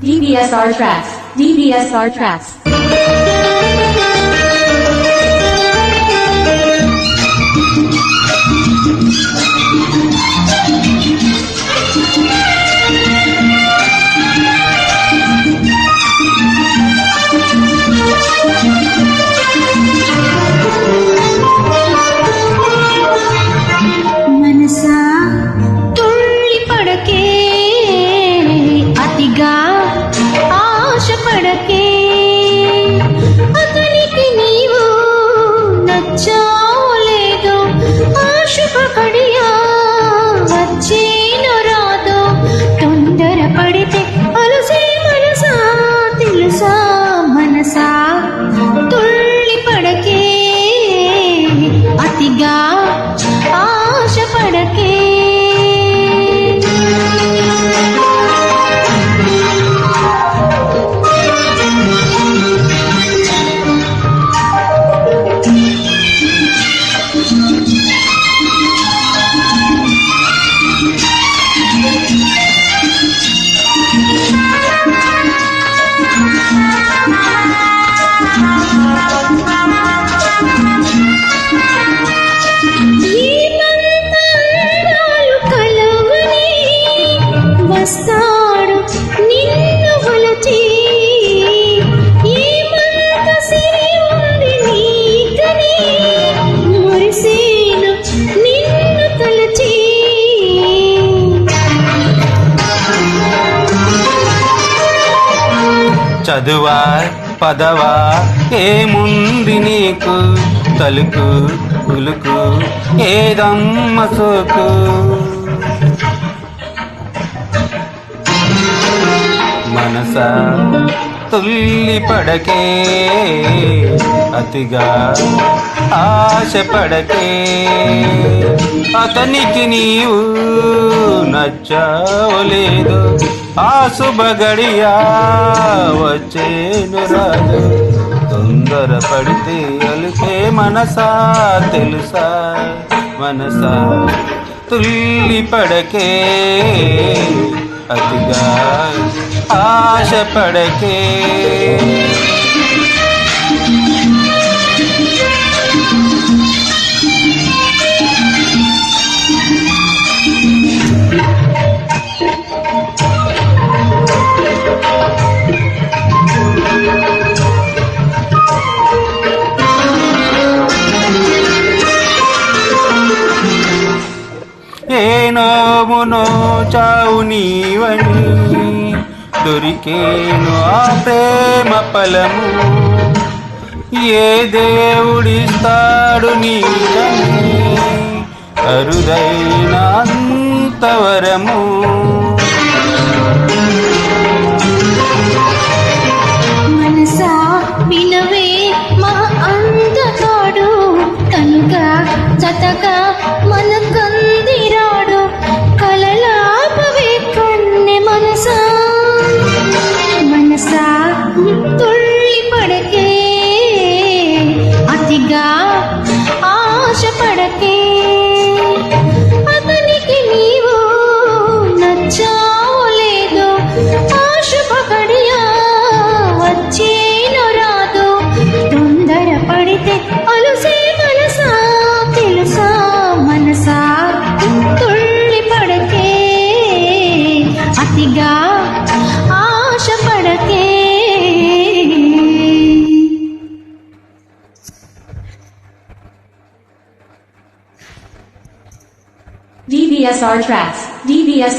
DBSR tracks. DBSR tracks. ಪಡಕೆ చదువా పదవా ఏముంది నీకు? తలుకు ఉలుకు ఏదమ్మ సోకు? మనసా తుల్లి పడకే అతిగా ఆశ పడకే. అతనికి నీవు నచ్చవలేదు ఆ శుభగడియా వచ్చేను రాదు తొందర పడితే అలిపే మనసా తెలుసా మనసా తుల్లి పడకే అతిగా ఆశ పడకే ఏ నోమునో చావు నీవని దొరికేను ఆ ప్రేమ ఫలము. ఏ దేవుడిస్తాడు నీకని అరుదైన అంతవరము మనసా వినవే మా అందగాడు కనుక చతగా DBSR tracks. DBSR